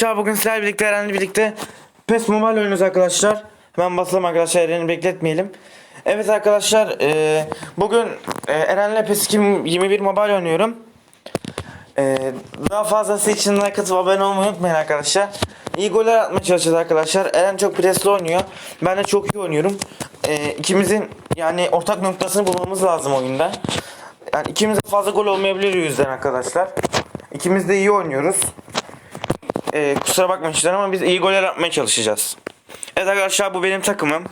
arkadaşlar bugün sizlerle birlikte Eren'le birlikte PES Mobile oynuyoruz arkadaşlar. Hemen basalım arkadaşlar Eren'i bekletmeyelim. Evet arkadaşlar e, bugün e, Eren'le PES 2021 Mobile oynuyorum. E, daha fazlası için like atıp abone olmayı unutmayın arkadaşlar. İyi goller atmaya çalışacağız arkadaşlar. Eren çok presli oynuyor. Ben de çok iyi oynuyorum. E, ikimizin yani ortak noktasını bulmamız lazım oyunda. Yani ikimiz de fazla gol olmayabilir yüzden arkadaşlar. İkimiz de iyi oynuyoruz. Ee, kusura bakmayın sizden ama biz iyi goller atmaya çalışacağız. Evet arkadaşlar bu benim takımım.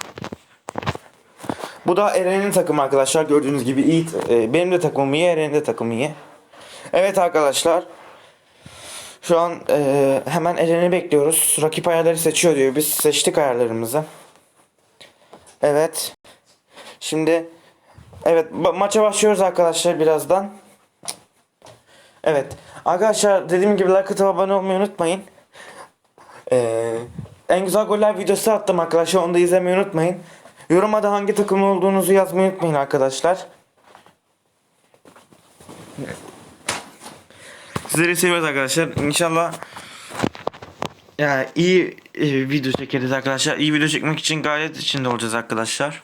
Bu da Eren'in takımı arkadaşlar. Gördüğünüz gibi iyi. e, benim de takımım iyi, Eren'in de takımı iyi. Evet arkadaşlar. Şu an e, hemen Eren'i bekliyoruz. Rakip ayarları seçiyor diyor. Biz seçtik ayarlarımızı. Evet. Şimdi evet maça başlıyoruz arkadaşlar birazdan. Evet. Arkadaşlar dediğim gibi like atıp abone olmayı unutmayın. Ee, en güzel goller videosu attım arkadaşlar. Onu da izlemeyi unutmayın. Yoruma da hangi takım olduğunuzu yazmayı unutmayın arkadaşlar. Sizleri seviyoruz arkadaşlar. İnşallah ya iyi e, video çekeriz arkadaşlar. İyi video çekmek için gayret içinde olacağız arkadaşlar.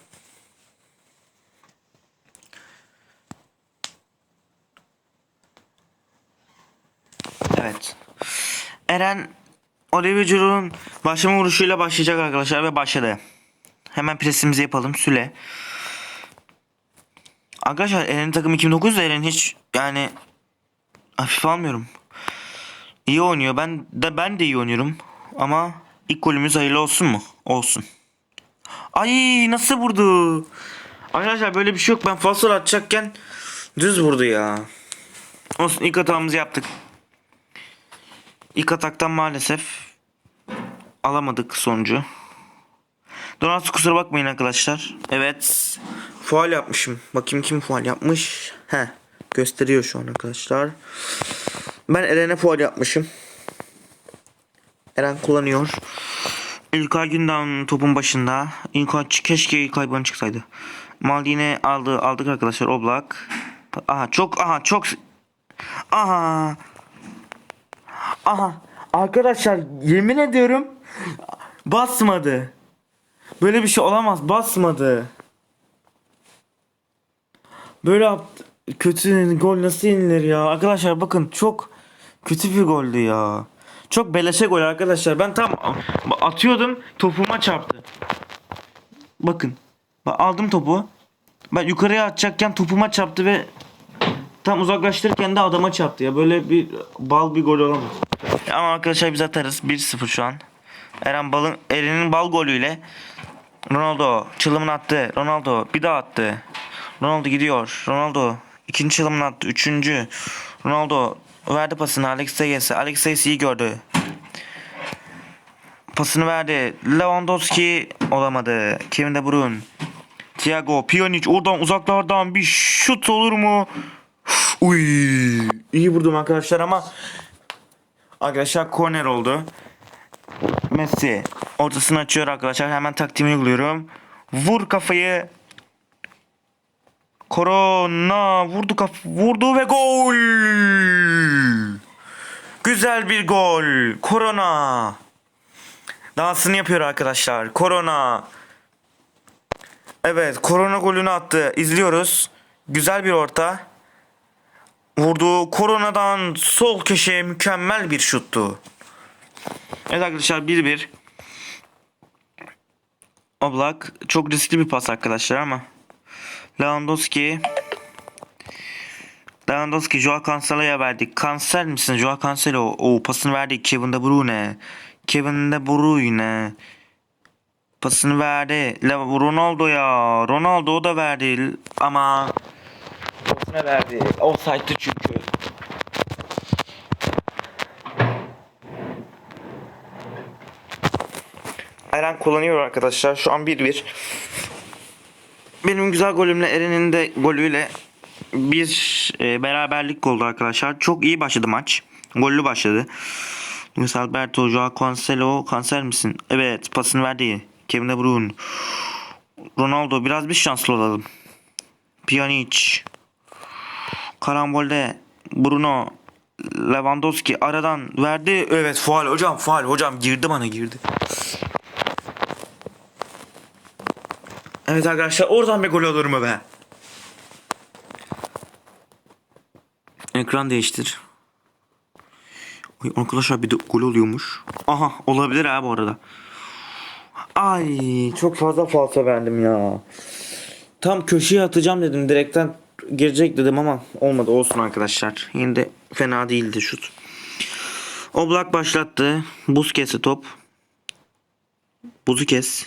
Evet. Eren Olivier Giroud'un başlama vuruşuyla başlayacak arkadaşlar ve başladı. Hemen presimizi yapalım. Süle. Arkadaşlar Eren'in takım 2009 da Eren hiç yani hafif almıyorum. İyi oynuyor. Ben de ben de iyi oynuyorum. Ama ilk golümüz hayırlı olsun mu? Olsun. Ay nasıl vurdu? Arkadaşlar böyle bir şey yok. Ben fasol atacakken düz vurdu ya. Olsun ilk hatamızı yaptık. İlk ataktan maalesef alamadık sonucu. Donat kusura bakmayın arkadaşlar. Evet. Faal yapmışım. Bakayım kim faal yapmış. He. Gösteriyor şu an arkadaşlar. Ben Eren'e faal yapmışım. Eren kullanıyor. İlkay Gündoğan topun başında. İlkay keşke İlkay bana çıksaydı. Maldini aldı aldık arkadaşlar Oblak. Aha çok aha çok aha Aha arkadaşlar yemin ediyorum basmadı. Böyle bir şey olamaz basmadı. Böyle. Kötü gol nasıl yenilir ya? Arkadaşlar bakın çok kötü bir goldü ya. Çok beleşe gol arkadaşlar. Ben tam atıyordum topuma çarptı. Bakın. Bak aldım topu. Ben yukarıya atacakken topuma çarptı ve tam uzaklaştırırken de adama çarptı ya. Böyle bir bal bir gol olamaz. Ama arkadaşlar biz atarız. 1-0 şu an. Eren Bal'ın Eren'in bal golüyle Ronaldo çılımını attı. Ronaldo bir daha attı. Ronaldo gidiyor. Ronaldo ikinci çılımını attı. Üçüncü. Ronaldo verdi pasını Alex Teyes'e. Alex Teyes iyi gördü. Pasını verdi. Lewandowski olamadı. Kevin De Bruyne. Thiago Pjanic oradan uzaklardan bir şut olur mu? Uy, iyi vurdum arkadaşlar ama arkadaşlar korner oldu. Messi ortasını açıyor arkadaşlar. Hemen taktiğimi uyguluyorum. Vur kafayı. Korona vurdu kaf vurdu ve gol. Güzel bir gol. Korona. Dansını yapıyor arkadaşlar. Korona. Evet, korona golünü attı. İzliyoruz. Güzel bir orta. Vurdu. Koronadan sol köşeye mükemmel bir şuttu. Evet arkadaşlar 1-1. Oblak çok riskli bir pas arkadaşlar ama Lewandowski Lewandowski Joao Cancelo'ya verdik. Kanser misin Joao Cancelo? O pasını verdi Kevin De Bruyne. Kevin De Bruyne. Pasını verdi. Le Ronaldo'ya. Ronaldo da verdi ama pasını verdi. Offside'dı çünkü. Eren kullanıyor arkadaşlar. Şu an 1-1. Benim güzel golümle Eren'in de golüyle bir e, beraberlik oldu arkadaşlar. Çok iyi başladı maç. Gollü başladı. Luis Alberto, Joao Cancelo, kanser misin? Evet, pasını verdi. Kevin De Bruyne. Ronaldo biraz bir şanslı olalım. Pjanic. Karambolde Bruno Lewandowski aradan verdi. Evet faal hocam faal hocam girdi bana girdi. Evet arkadaşlar oradan bir gol olur mu be? Ekran değiştir. Ay arkadaşlar bir de gol oluyormuş. Aha olabilir ha bu arada. Ay çok fazla falso verdim ya. Tam köşeye atacağım dedim direkten girecek dedim ama olmadı olsun arkadaşlar. Yine de fena değildi şut. Oblak başlattı. Buz kesti top. Buzu kes.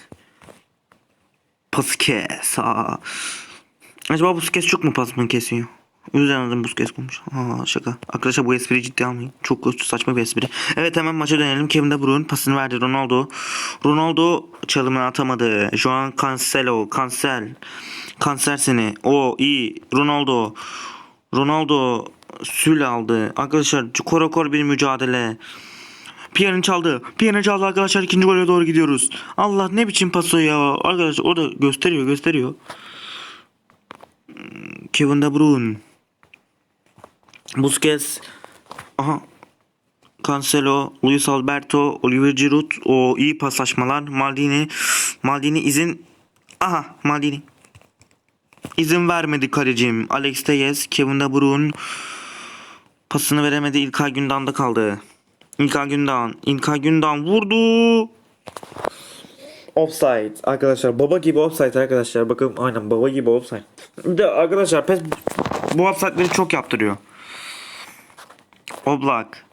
Pası kes. Aa. Acaba buz kes çok mu pas mı kesiyor? Yüzden adım buz kes bulmuş. Aa şaka. Arkadaşlar bu espriyi ciddi almayın. Çok saçma bir espri. Evet hemen maça dönelim. Kevin De Bruyne pasını verdi Ronaldo. Ronaldo çalımını atamadı. Joan Cancelo. Cancel. Kanser seni. O iyi. Ronaldo. Ronaldo sül aldı. Arkadaşlar korakor bir mücadele. Pierre'in çaldı. Pierre'in çaldı arkadaşlar. ikinci gole doğru gidiyoruz. Allah ne biçim paso ya. Arkadaşlar o da gösteriyor gösteriyor. Kevin De Bruyne. Busquets. Aha. Cancelo, Luis Alberto, Oliver Giroud. O iyi paslaşmalar. Maldini. Maldini izin. Aha Maldini. İzin vermedi kalecim. Alex Telles, Kevin De Bruyne. Pasını veremedi. İlkay Gündoğan'da kaldı. İlkay Gündoğan. İlkay Gündoğan vurdu. Offside. Arkadaşlar baba gibi offside arkadaşlar. Bakın aynen baba gibi offside. Bir de arkadaşlar PES bu offside'leri çok yaptırıyor. Oblak.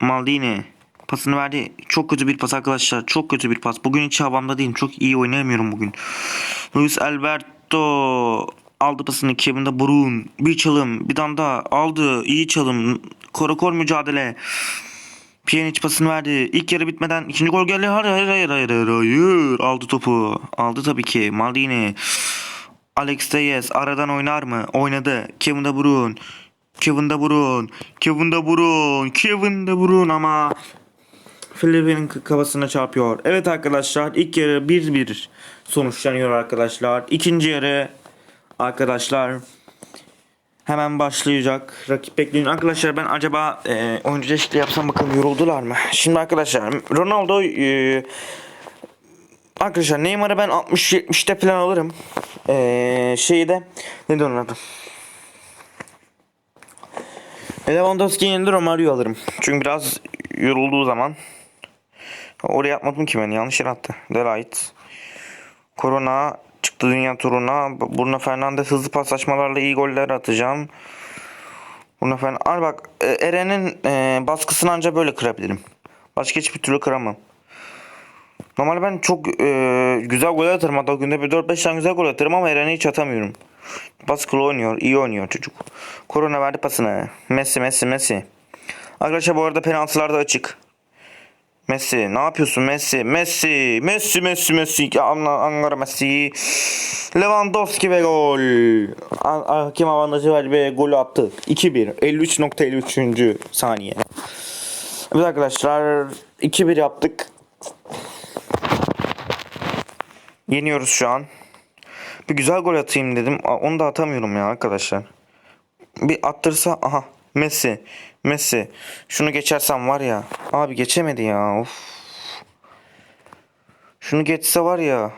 Maldini. Pasını verdi. Çok kötü bir pas arkadaşlar. Çok kötü bir pas. Bugün hiç havamda değilim. Çok iyi oynayamıyorum bugün. Luis Alberto aldı pasını Kevin De Bruyne. Bir çalım. Bir tane daha aldı. İyi çalım. Korakor mücadele. Pjanic pasını verdi. İlk yarı bitmeden ikinci gol geldi. Hayır hayır hayır hayır hayır. hayır. Aldı topu. Aldı tabii ki. Maldini. Alex Telles aradan oynar mı? Oynadı. Kevin De Bruyne. Kevin De Bruyne. Kevin De Bruyne. Kevin De Bruyne ama Filipin'in kafasına çarpıyor. Evet arkadaşlar ilk yarı 1-1 sonuçlanıyor arkadaşlar. İkinci yarı arkadaşlar hemen başlayacak. Rakip bekleyin. Arkadaşlar ben acaba e, oyuncu değişikliği yapsam bakalım yoruldular mı? Şimdi arkadaşlar Ronaldo e, Arkadaşlar Neymar'ı ben 60-70'te falan alırım. Ee, şeyi de ne adı? Lewandowski'nin yerine Romario alırım. Çünkü biraz yorulduğu zaman oraya yapmadım ki ben yanlış yere attı. Delight. Corona çıktı dünya turuna. Bruno Fernandes hızlı paslaşmalarla iyi goller atacağım. Bruno Fernandes. Al bak e, Eren'in e, baskısını anca böyle kırabilirim. Başka hiçbir türlü kıramam. Normalde ben çok e, güzel gol atarım. Hatta günde bir 4-5 tane güzel gol atarım ama Eren'e hiç atamıyorum. Baskılı oynuyor. iyi oynuyor çocuk. Korona verdi pasını. Messi Messi Messi. Arkadaşlar bu arada penaltılar da açık. Messi ne yapıyorsun Messi Messi Messi Messi Messi Anla, Ankara Messi Lewandowski ve gol Hakem avantajı var ve golü attı 2-1 53.53. saniye Evet arkadaşlar 2-1 yaptık Yeniyoruz şu an. Bir güzel gol atayım dedim. Onu da atamıyorum ya arkadaşlar. Bir attırsa aha Messi. Messi. Şunu geçersem var ya. Abi geçemedi ya. Of. Şunu geçse var ya.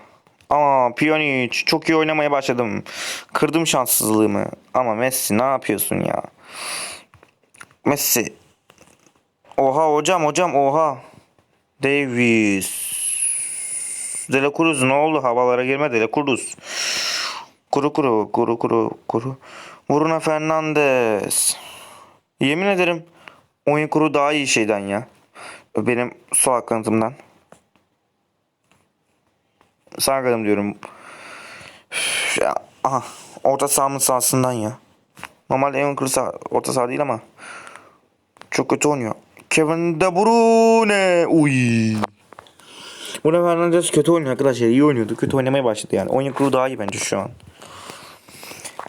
Ama Pjanic çok iyi oynamaya başladım. Kırdım şanssızlığımı. Ama Messi ne yapıyorsun ya? Messi. Oha hocam hocam oha. Davis. Dela Cruz ne oldu? Havalara girme Dela Cruz. Kuru kuru kuru kuru kuru. Bruno Fernandes. Yemin ederim oyun kuru daha iyi şeyden ya. Benim sol kanatımdan. Sağ kanatım diyorum. Üf, Ya, aha orta sahamın sahasından ya. Normalde en kuru sağ, orta saha değil ama. Çok kötü oynuyor. Kevin De Bruyne. Uy. Bruno Fernandes kötü oynuyor arkadaşlar. İyi oynuyordu. Kötü oynamaya başladı yani. Oyun kurulu daha iyi bence şu an.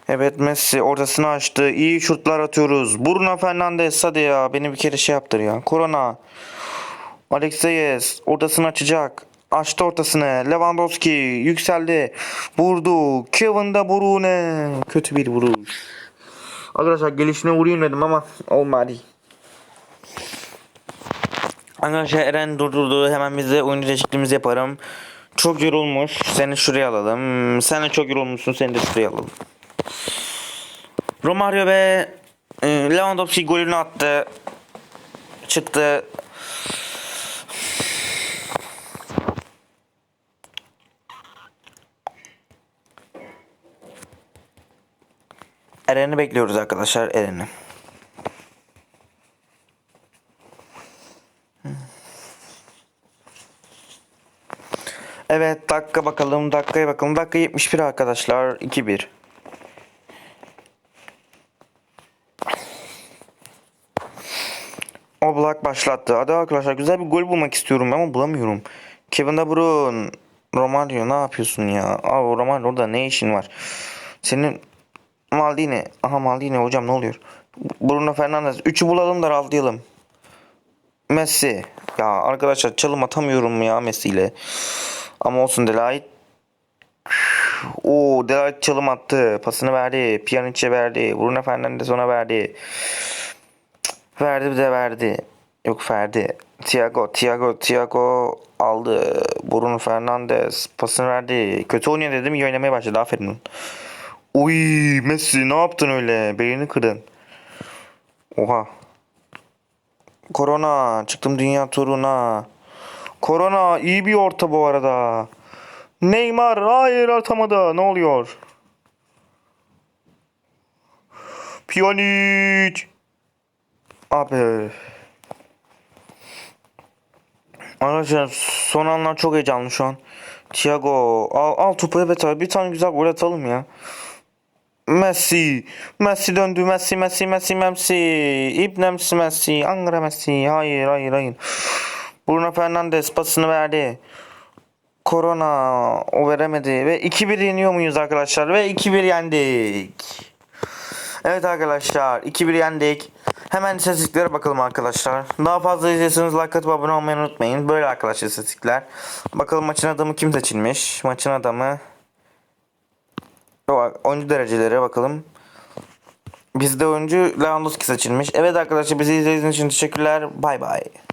Evet Messi ortasını açtı. İyi şutlar atıyoruz. Bruno Fernandes hadi ya. Beni bir kere şey yaptır ya. Korona. Alex Telles ortasını açacak. Açtı ortasını. Lewandowski yükseldi. Vurdu. Kevin De Bruyne. Kötü bir vuruş. Arkadaşlar gelişine uğrayayım dedim ama olmadı. Arkadaşlar Eren durdurdu. Hemen biz de oyuncu değişikliğimizi yaparım. Çok yorulmuş. Seni şuraya alalım. Sen de çok yorulmuşsun. Seni de şuraya alalım. Romario ve e, Lewandowski golünü attı. Çıktı. Eren'i bekliyoruz arkadaşlar. Eren'i. Evet dakika bakalım dakikaya bakalım. Dakika 71 arkadaşlar 2-1. Oblak başlattı. Hadi arkadaşlar güzel bir gol bulmak istiyorum ama bulamıyorum. Kevin De Bruyne, Romario ne yapıyorsun ya? Abi Romario orada ne işin var? Senin Maldini. Aha Maldini hocam ne oluyor? Bruno Fernandes. 3'ü bulalım da raltlayalım. Messi. Ya arkadaşlar çalım atamıyorum ya Messi ile. Ama olsun Delight. Oo Delight çalım attı. Pasını verdi. Pjanic'e verdi. Bruno Fernandes ona verdi. Verdi bir de verdi. Yok verdi. Thiago, Thiago, Thiago aldı. Bruno Fernandes pasını verdi. Kötü oynuyor dedim iyi oynamaya başladı. Aferin. Uy Messi ne yaptın öyle? Beynini kırdın. Oha. Korona çıktım dünya turuna. Korona iyi bir orta bu arada. Neymar hayır atamadı. Ne oluyor? Pjanic. Abi. Arkadaşlar son anlar çok heyecanlı şu an. Thiago al, al topu evet abi bir tane güzel gol atalım ya. Messi. Messi döndü. Messi, Messi, Messi, Messi. İbnemsi Messi. Angara Messi. Hayır, hayır, hayır. Bruno Fernandes pasını verdi. Korona o veremedi ve 2-1 yeniyor muyuz arkadaşlar ve 2-1 yendik. Evet arkadaşlar 2-1 yendik. Hemen istatistiklere bakalım arkadaşlar. Daha fazla izlediyseniz like atıp abone olmayı unutmayın. Böyle arkadaşlar istatistikler. Bakalım maçın adamı kim seçilmiş? Maçın adamı oyuncu derecelere bakalım. Bizde oyuncu Lewandowski seçilmiş. Evet arkadaşlar bizi izlediğiniz için teşekkürler. Bay bay.